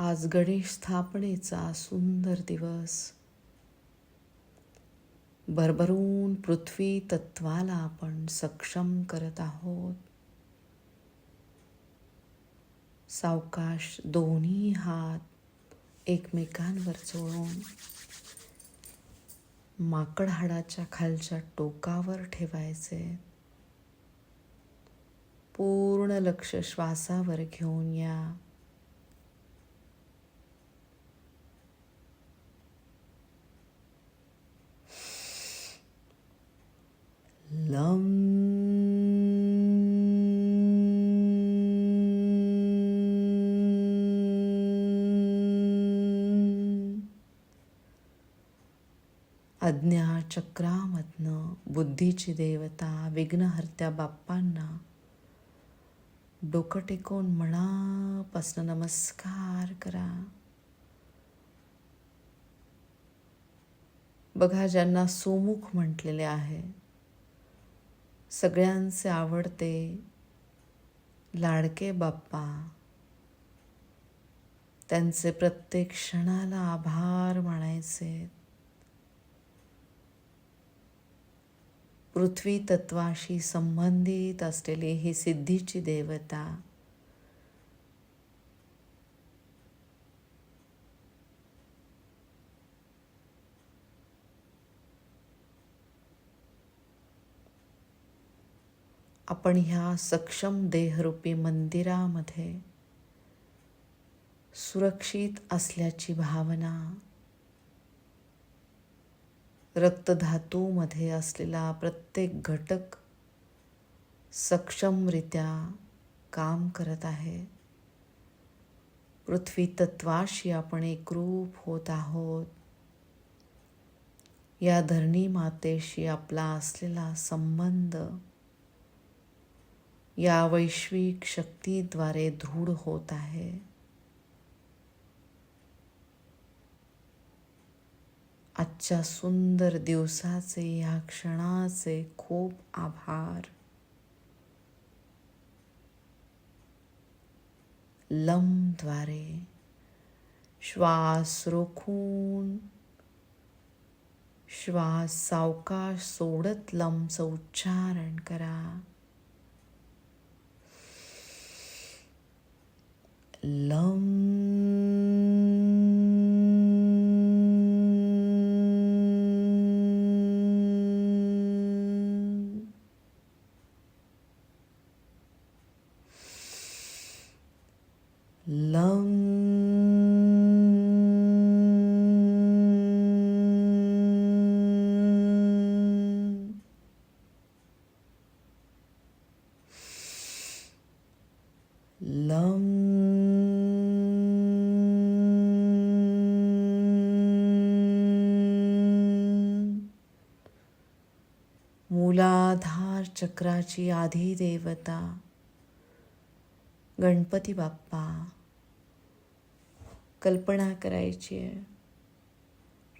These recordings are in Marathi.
आज गणेश स्थापनेचा सुंदर दिवस. भरभरून पृथ्वी तत्वाला आपण सक्षम करत आहोत. सावकाश दोन्ही हात एकमेकांवर चोळून माकड हाडाच्या खालच्या टोकावर ठेवायचे. पूर्ण लक्ष श्वासावर घेऊन या. लं अज्ञाचक्रामधनं बुद्धीची देवता विघ्नहर्त्या बाप्पांना डोकं टेकून मनापासनं नमस्कार करा. बघा ज्यांना सोमुख म्हटलेले आहे सगळ्यांचे आवडते लाडके बाप्पा. त्यांचे प्रत्येक क्षणाला आभार मानायचे. पृथ्वी तत्वाशी संबंधित असलेली ही सिद्धीची देवता. आपण ह्या सक्षम देहरूपी मंदिरामध्ये सुरक्षित असल्याची भावना रक्तधातूमध्ये असलेला प्रत्येक घटक सक्षमरित्या काम करत आहे. पृथ्वी तत्वाशी आपण एकरूप होत आहोत. या धरणी मातेशी आपला असलेला संबंध या वैश्विक शक्तीद्वारे दृढ होत आहे. आजच्या सुंदर दिवसाचे या क्षणाचे खूप आभार. लमद्वारे श्वास रोखून श्वास सावकाश सोडत लमचं उच्चारण करा. लम लं लं मूलाधार चक्राची आधी देवता गणपती बाप्पा कल्पना करायची आहे.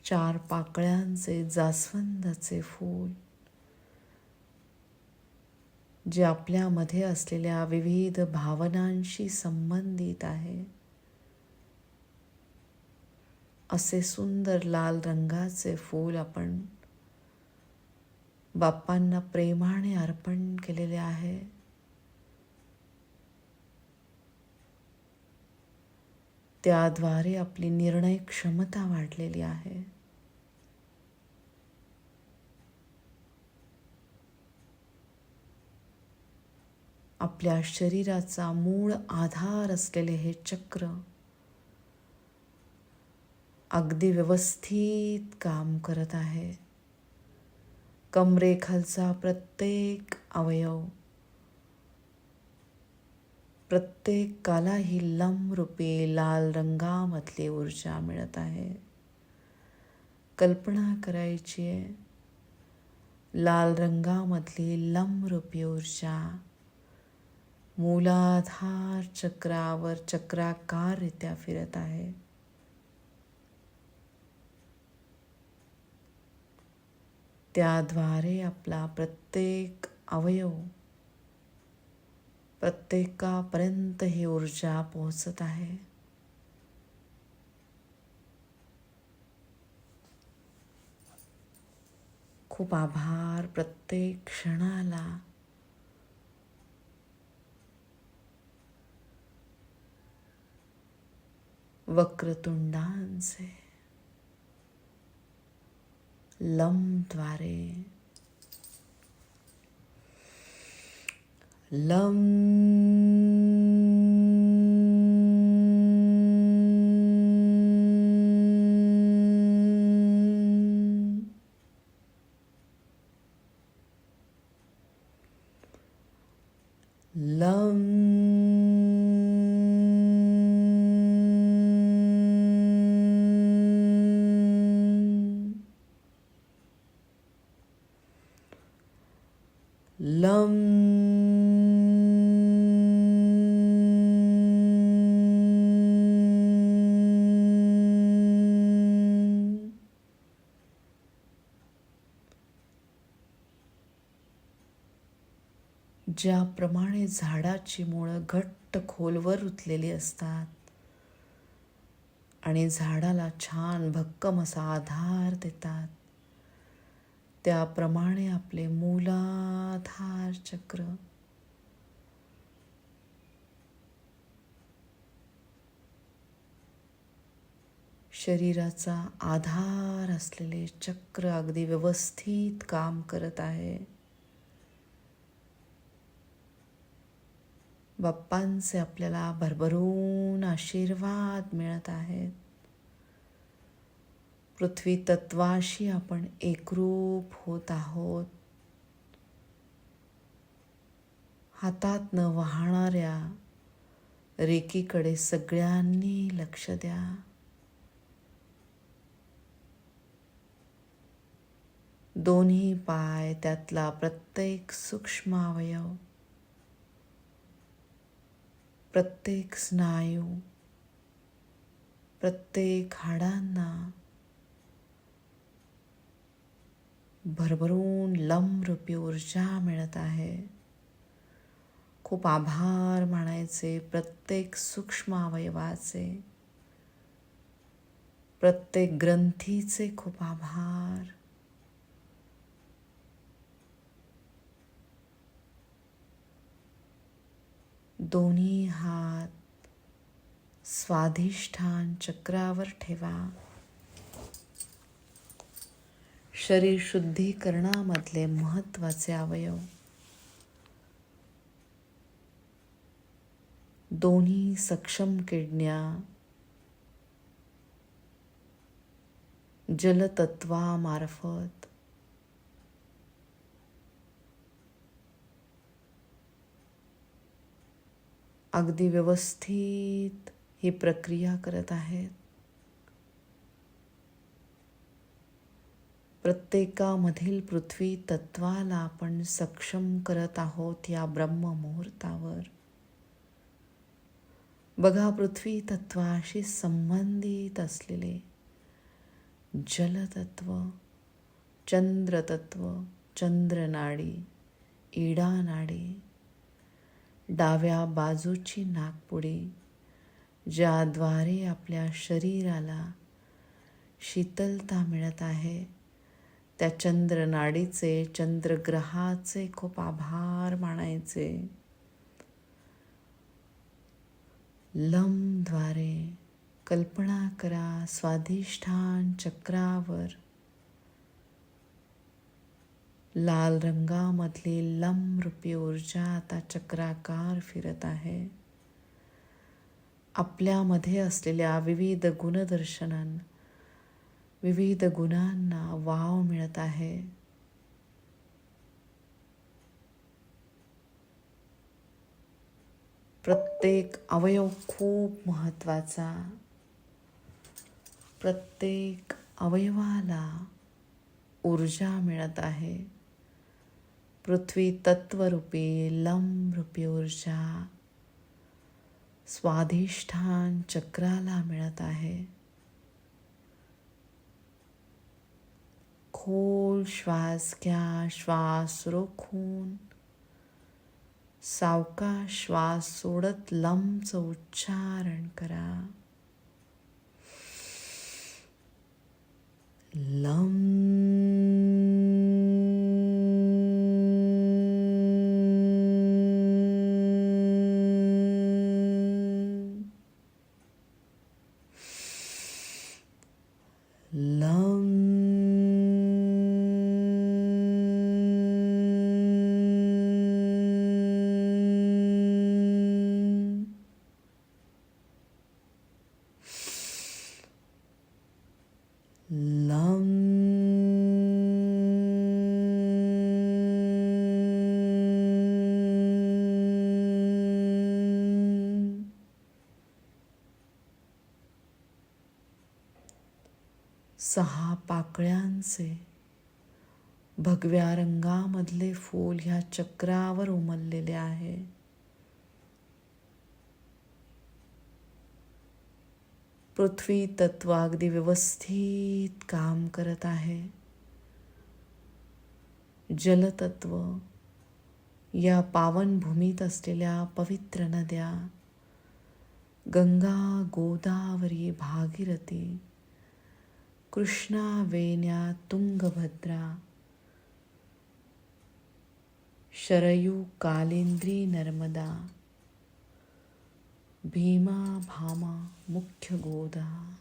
चार पाकळ्यांचे जास्वंदाचे फूल जे आपल्यामध्ये असलेल्या विविध भावनांशी संबंधित आहे. असे सुंदर लाल रंगाचे फूल आपण बाप्पांना प्रेमाने अर्पण केलेले आहे. त्याद्वारे आपली निर्णय क्षमता वाढलेली आहे. आपल्या शरीराचा मूळ आधार असलेले हे चक्र अगदी व्यवस्थित काम करत आहे. कमरेखालचा प्रत्येक अवयव प्रत्येकाला ही लमरूपी लाल रंगामधली ऊर्जा मिळत आहे. कल्पना करायची आहे लाल रंगामधली लमरूपी ऊर्जा मूलाधार चक्रावर चक्राकाररित्या फिरत आहे. त्याद्वारे आपला प्रत्येक अवयव प्रत्येकापर्यंत ही ऊर्जा पोहोचत आहे. खूप आभार प्रत्येक क्षणाला. वक्रतुंडांचे. लमद्वारे लम लं ज्याप्रमाणे झाडाची मुळं घट्ट खोलवर रुतलेली असतात आणि झाडाला छान भक्कम असा आधार देतात. त्याप्रमाणे आपले मूलाधार चक्र. शरीराचा आधार असलेले चक्र अगदी व्यवस्थित काम करत आहे. बाप्पांचे आपल्याला भरभरून आशीर्वाद मिळत आहेत. पृथ्वी तत्वाशी आपण एकरूप होत आहोत. हातात न वाहणाऱ्या रेकीकडे सगळ्यांनी लक्ष द्या. दोन्ही पाय त्यातला प्रत्येक सूक्ष्म अवयव प्रत्येक स्नायू प्रत्येक हाडांना भरभरून लम्रपी ऊर्जा मिळत आहे. खूप आभार मानायचे प्रत्येक सूक्ष्म अवयवाचे. प्रत्येक ग्रंथीचे खूप आभार. दोन्ही हात स्वाधिष्ठान चक्रावर ठेवा. शरीर शुद्धीकरणामधले महत्त्वाचे अवयव. दोन्ही सक्षम किडण्या जलतत्वामार्फत अगदी व्यवस्थित ही प्रक्रिया करत आहेत. प्रत्येकामधील पृथ्वी तत्वाला आपण सक्षम करत आहोत या ब्रह्ममुहूर्तावर. बघा पृथ्वी तत्वाशी संबंधित असलेले जलतत्व चंद्रतत्व चंद्रनाडी ईडानाडी डाव्या बाजूची नागपुडी ज्याद्वारे आपल्या शरीराला शीतलता मिळत आहे त्या चंद्रनाडीचे चंद्रग्रहाचे खूप आभार मानायचे. लमद्वारे कल्पना करा स्वाधिष्ठान चक्रावर लाल रंगामधली लमरूपी ऊर्जा आता चक्राकार फिरत आहे. आपल्यामध्ये असलेल्या विविध गुणदर्शनां विविध गुणांना वाव मिळत आहे. प्रत्येक अवयव खूप महत्त्वाचा प्रत्येक अवयवाला ऊर्जा मिळत आहे. पृथ्वी तत्वरूपी लंबरूपी ऊर्जा स्वाधिष्ठान चक्राला मिळत आहे. खोल श्वास घ्या श्वास रोखून. सावका श्वास सोडत लंबचं उच्चारण करा. लंब सहा पाकळ्यांचे. भगव्या रंगामधले फूल ह्या चक्रावर उमललेले आहे. पृथ्वी तत्व अगदी व्यवस्थित काम करत आहे. जलतत्व या पावनभूमीत असलेल्या पवित्र नद्या गंगा गोदावरी भागीरथी कृष्णा वेण्या तुंगभद्रा शरयू कालिंद्री नर्मदा। भीमा भामा मुख्य गोदा।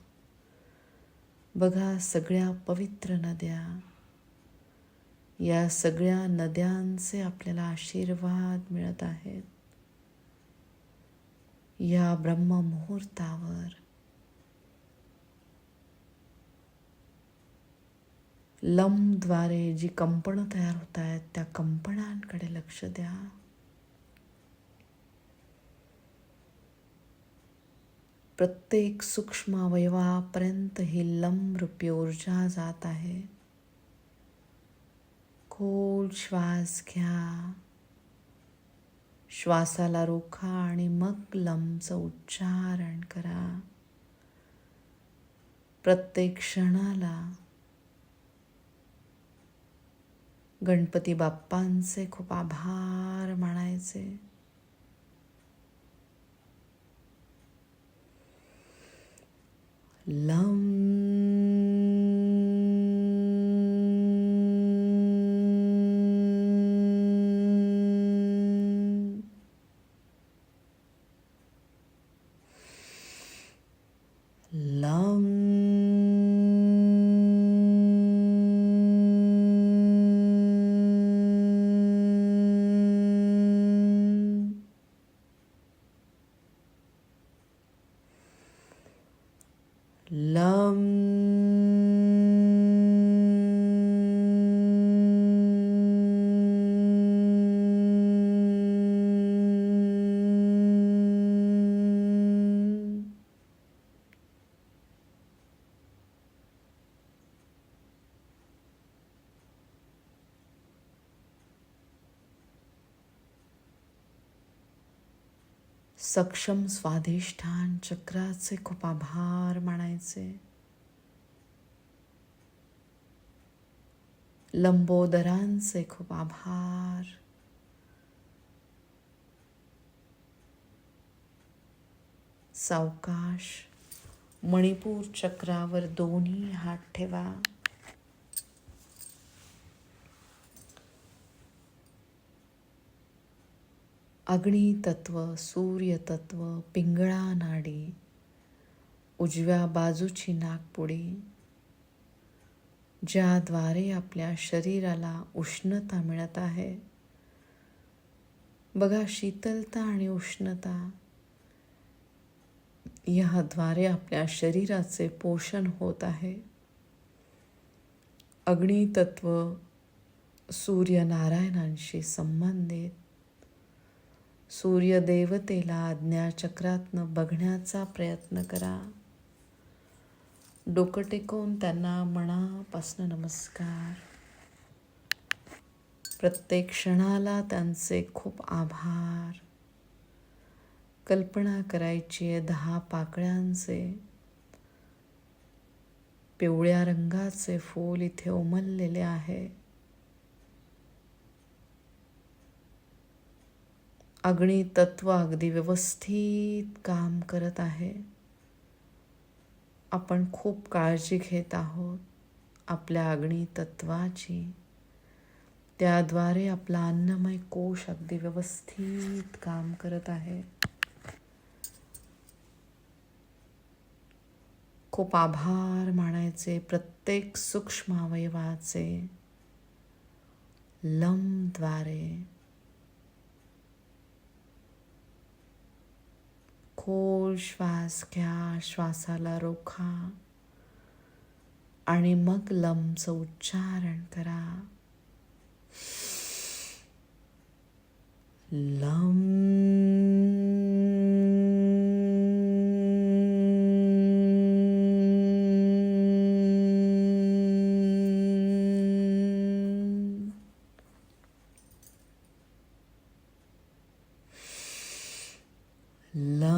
बघा सगळ्या पवित्र नद्या। या सगळ्या नद्यांचे आपल्याला आशीर्वाद मिळत आहेत. या ब्रह्ममुहूर्तावर लमद्वारे जी कंपनं तयार होत आहेत त्या कंपनांकडे लक्ष द्या. प्रत्येक सूक्ष्म अवयवापर्यंत ही लंबरूपी ऊर्जा जात आहे. खोल श्वास घ्या. श्वासाला रोखा आणि मग लंबचं उच्चारण करा. प्रत्येक क्षणाला गणपती बाप्पांचे खूप आभार मानायचे. लम सक्षम स्वाधिष्ठान चक्राचे खूप आभार मानायचे. लंबोदरांचे खूप आभार. सावकाश मणिपूर चक्रावर दोन्ही हात ठेवा. अग्नितत्व सूर्यतत्व पिंगळा नाडी उजव्या बाजूची नागपुडी ज्याद्वारे आपल्या शरीराला उष्णता मिळत आहे. बघा शीतलता आणि उष्णता याद्वारे आपल्या शरीराचे पोषण होत आहे. अग्नितत्व सूर्यनारायणांशी संबंधित सूर्यदेवतेला आज्ञाचक्रातनं बघण्याचा प्रयत्न करा. डोकं टेकून त्यांना मनापासनं नमस्कार. प्रत्येक क्षणाला त्यांचे खूप आभार. कल्पना करायची आहे दहा पाकळ्यांचे. पिवळ्या रंगाचे फूल इथे उमललेले आहे. अग्नी तत्व अगदी व्यवस्थित काम करत आहे. आपण खूप काळजी घेत आहोत आपल्या अग्नी तत्वाची त्याद्वारे आपला अन्नमय कोश अगदी व्यवस्थित काम करत आहे. खूप आभार मानायचे प्रत्येक सूक्ष्म अवयवाचे. लमद्वारे खोल श्वास घ्या श्वासाला रोखा. आणि मग लमचं उच्चारण करा. लम love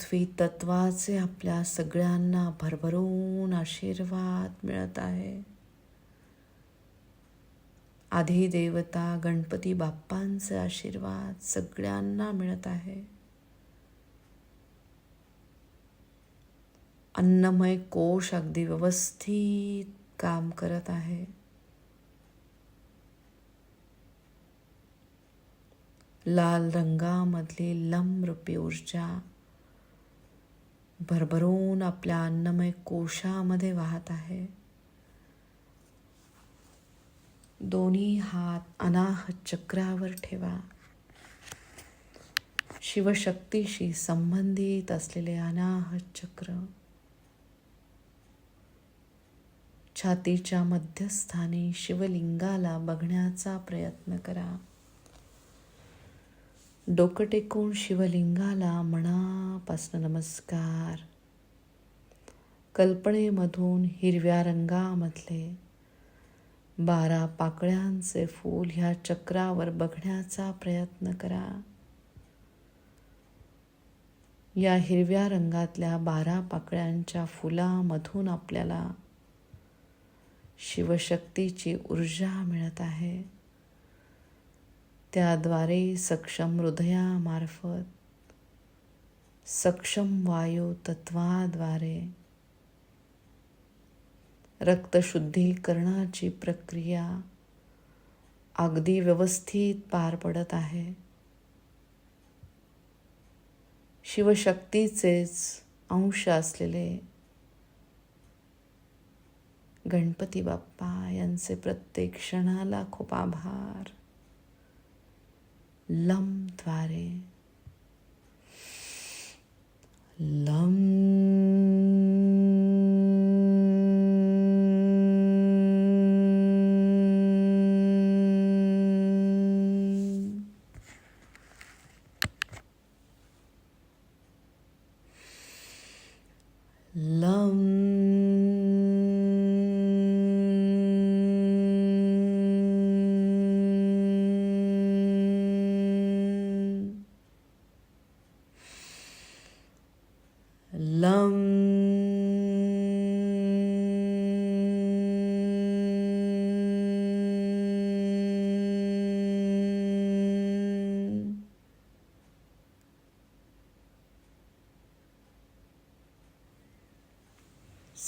पृथ्वी तत्वाचे आपल्या सगळ्यांना भरभरून आशीर्वाद मिळत आहे. आधी देवता गणपती बाप्पांचे आशीर्वाद सगळ्यांना मिळत आहे. अन्नमय कोश अगदी व्यवस्थित काम करत आहे. लाल रंगामधली लमरूपी ऊर्जा भरभरून आपल्या अन्नमय कोशामध्ये वाहत आहे. दोन्ही हात अनाहत चक्रावर ठेवा. शिवशक्तीशी संबंधित असलेले अनाहत चक्र छातीच्या मध्यस्थानी शिवलिंगाला बघण्याचा प्रयत्न करा. डोकं टेकून शिवलिंगाला मनापासनं नमस्कार. कल्पनेमधून हिरव्या रंगामधले बारा पाकळ्यांचे फूल ह्या चक्रावर बघण्याचा प्रयत्न करा. या हिरव्या रंगातल्या बारा पाकळ्यांच्या फुलामधून आपल्याला शिवशक्तीची ऊर्जा मिळत आहे. त्याद्वारे सक्षम हृदयामार्फत सक्षम वायू तत्वाद्वारे रक्तशुद्धीकरणाची प्रक्रिया अगदी व्यवस्थित पार पडत आहे. शिवशक्तीचेच अंश असलेले गणपती बाप्पा यांचे प्रत्येक क्षणाला खूप आभार. लमद्वारे लम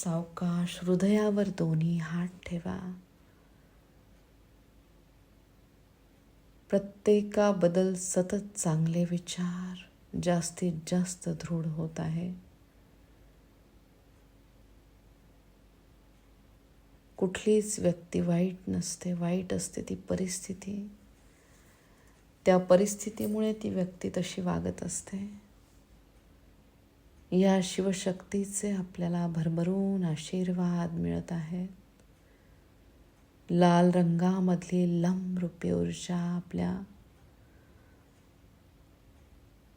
सावकाश हृदयावर दोन्ही हात ठेवा. प्रत्येकाबद्दल सतत चांगले विचार जास्तीत जास्त दृढ होत आहे. कुठलीच व्यक्ती वाईट नसते वाईट असते ती परिस्थिती. त्या परिस्थितीमुळे ती व्यक्ती तशी वागत असते. या शिवशक्तीचे आपल्याला भरभरून आशीर्वाद मिळत आहेत लाल रंगामधली लंबरूपी ऊर्जा आपल्या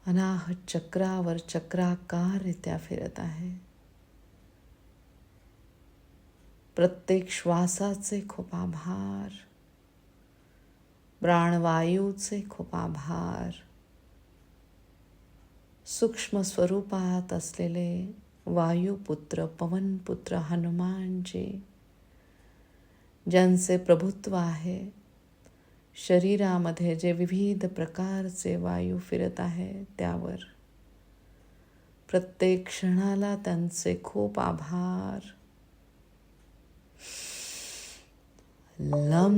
अनाहत चक्रावर चक्राकाररित्या फिरत आहे. प्रत्येक श्वासाचे खूप आभार. प्राणवायूचे खूप आभार. सूक्ष्म स्वरूपात असलेले वायुपुत्र पवनपुत्र हनुमानजी ज्यांचे प्रभुत्व आहे शरीरामध्ये जे विविध प्रकारचे वायू फिरत आहे त्यावर प्रत्येक क्षणाला त्यांचे खूप आभार. लम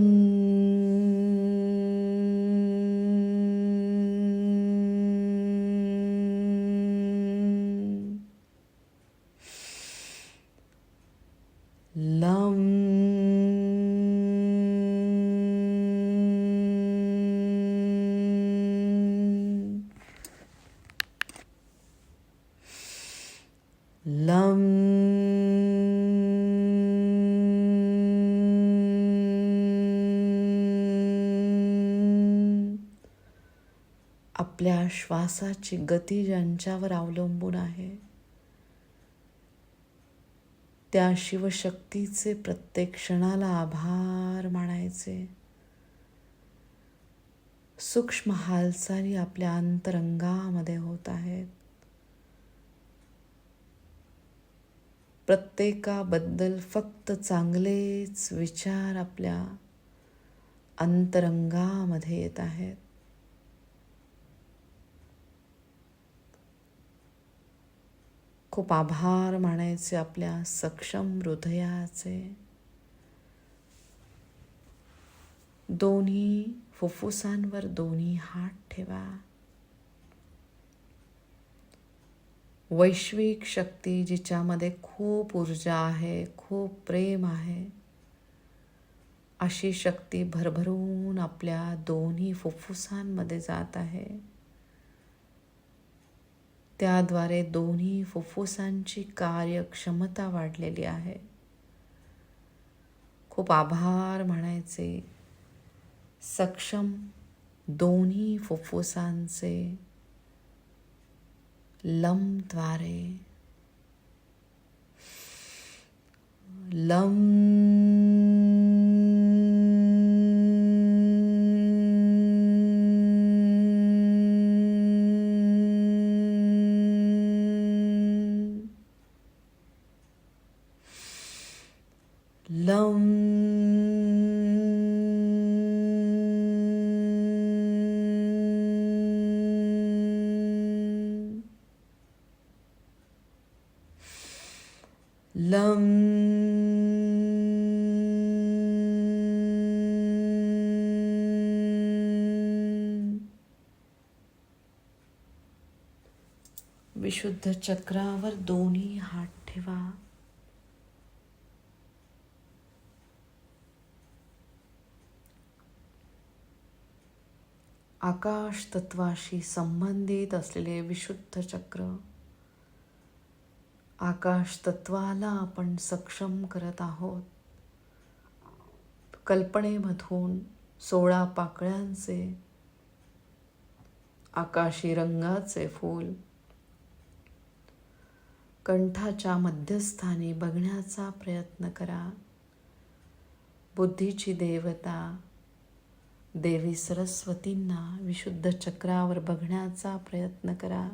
श्वासाची गती ज्यांच्यावर अवलंबून आहे त्या शिवशक्तीचे प्रत्येक क्षणाला आभार मानायचे. सूक्ष्म हालचाली आपल्या अंतरंगामध्ये होत आहेत. प्रत्येकाबद्दल फक्त चांगलेच विचार आपल्या अंतरंगामध्ये येत आहेत. खूप आभार मानायचे आपल्या सक्षम हृदयाचे. दोन्ही फुफ्फुसांवर दोन्ही हात ठेवा. वैश्विक शक्ती जिच्यामध्ये खूप ऊर्जा आहे खूप प्रेम आहे अशी शक्ती भरभरून आपल्या दोन्ही फुफ्फुसांमध्ये जात आहे. त्याद्वारे दोन्ही फुफ्फुसांची कार्यक्षमता वाढलेली आहे. खूप आभार म्हणायचे. सक्षम दोन्ही फुफ्फुसांचे लमद्वारे लम लम तर चक्रावर दोन्ही हात ठेवा. आकाश तत्वाशी संबंधित असलेले विशुद्ध चक्र. आकाश तत्वाला आपण सक्षम करत आहोत. कल्पनेमधून सोळा पाकळ्यांचे आकाशी रंगाचे फूल कंठाच्या मध्यस्थानी बघण्याचा प्रयत्न करा. बुद्धीची देवता देवी सरस्वतींना विशुद्ध चक्रावर बघण्याचा प्रयत्न करा.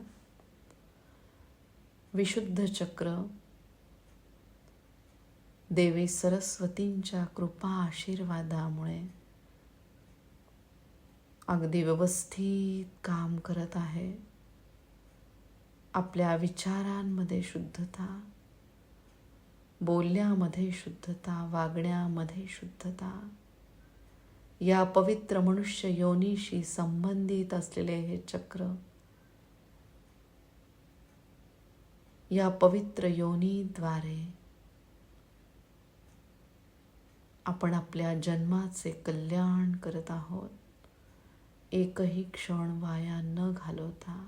विशुद्ध चक्र देवी सरस्वतींच्या कृपा आशीर्वादामुळे. अगदी व्यवस्थित काम करत आहे. आपल्या विचारांमध्ये शुद्धता बोलण्यामध्ये शुद्धता वागण्यामध्ये शुद्धता या पवित्र मनुष्य योनीशी संबंधित असलेले हे चक्र या पवित्र योनीद्वारे आपण आपल्या जन्माचे कल्याण करत आहोत. एकही क्षण वाया न घालवता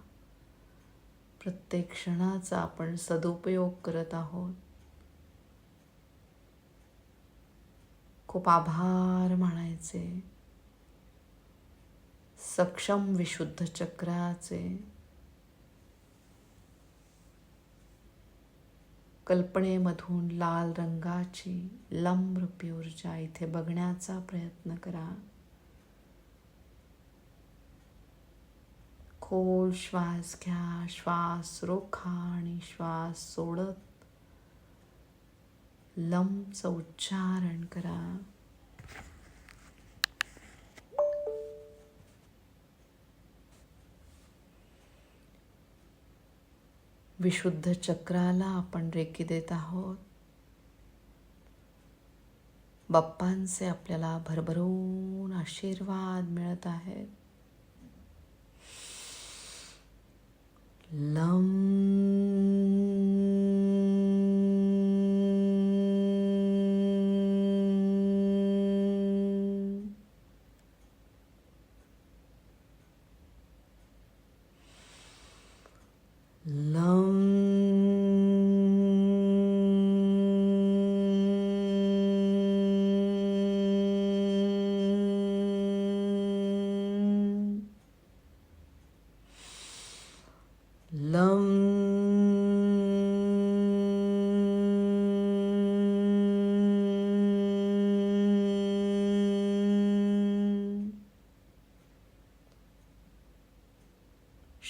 प्रत्येक क्षणाचा आपण सदुपयोग करत आहोत. खूप आभार मानायचे. सक्षम विशुद्ध चक्राचे. कल्पनेमधून लाल रंगाची लंब्र ऊर्जा इथे बघण्याचा प्रयत्न करा. खोल श्वास घ्या श्वास रोखा आणि श्वास सोडत. लंबचं उच्चारण करा. विशुद्ध चक्राला आपण रेकी देत आहोत. बाप्पांचे आपल्याला भरभरून आशीर्वाद मिळत आहेत. लम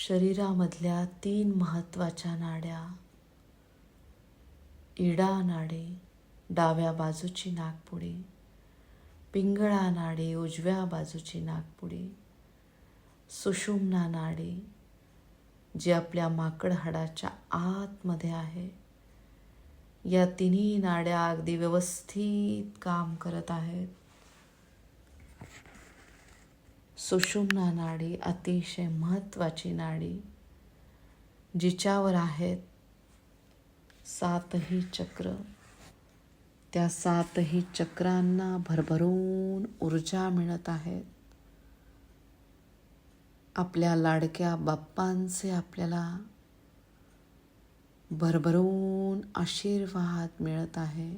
शरीरामधल्या तीन महत्त्वाच्या नाड्या. इडा नाडे डाव्या बाजूची नागपुडी. पिंगळा नाडे उजव्या बाजूची नागपुडी. सुषुम्ना नाडे जी आपल्या माकड हाडाच्या आतमध्ये आहे. या तिन्ही नाड्या अगदी व्यवस्थित काम करत आहेत. सुषुम्ना नाडी अतिशय महत्त्वाची नाडी जिच्यावर आहेत सातही चक्र. त्या सातही चक्रांना भरभरून ऊर्जा मिळत आहेत आपल्या लाडक्या बाप्पांचे आपल्याला भरभरून आशीर्वाद मिळत आहे.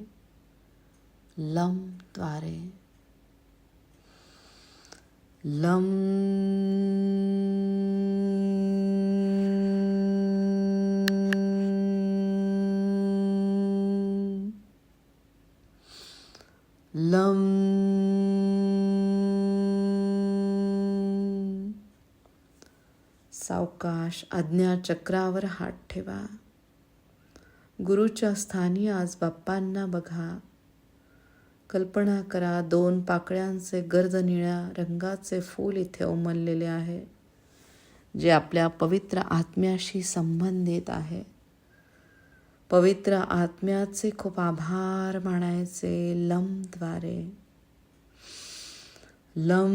लमद्वारे लम लम सावकाश आज्ञाचक्रावर हात ठेवा. गुरुच्या स्थानी आज बाप्पांना बघा. कल्पना करा दोन पाकळ्यांचे गर्द निळ्या रंगाचे फूल इथे उमललेले आहे जे आपल्या पवित्र आत्म्याशी संबंधित आहे. पवित्र आत्म्याचे खूप आभार मानायचे लमद्वारे. लम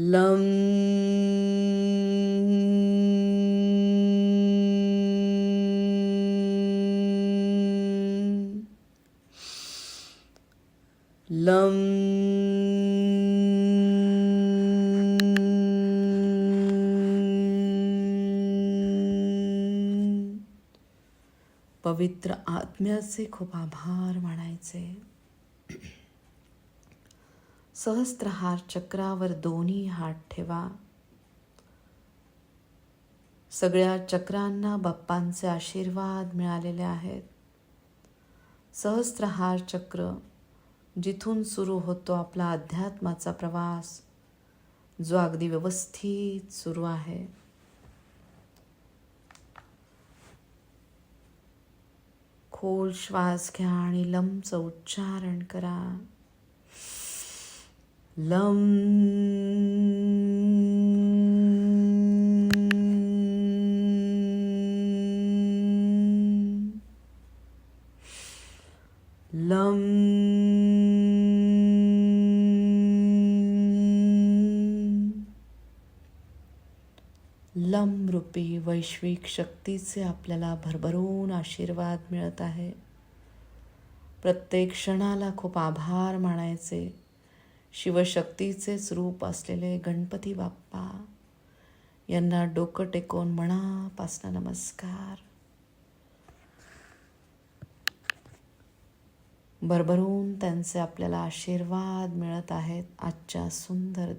लं लं पवित्र आत्म्याचे खूप आभार मानायचे. सहस्त्रहार चक्रावर दोन्ही हात ठेवा. सगळ्या चक्रांना बाप्पांचे आशीर्वाद मिळालेले आहेत. सहस्त्रहार चक्र जिथून सुरू होतो आपला अध्यात्माचा प्रवास जो अगदी व्यवस्थित सुरू आहे. खोल श्वास घ्या आणि लंबचं उच्चारण करा. लं लं लम रूपी वैश्विक शक्तीचे आपल्याला भरभरून आशीर्वाद मिळत आहे. प्रत्येक क्षणाला खूप आभार मानायचे. शिवशक्तीचेच रूप असलेले गणपती बाप्पा यांना डोकं टेकवून मनापासनं नमस्कार. भरभरून त्यांचे आपल्याला आशीर्वाद मिळत आहेत. आजच्या सुंदर दिवस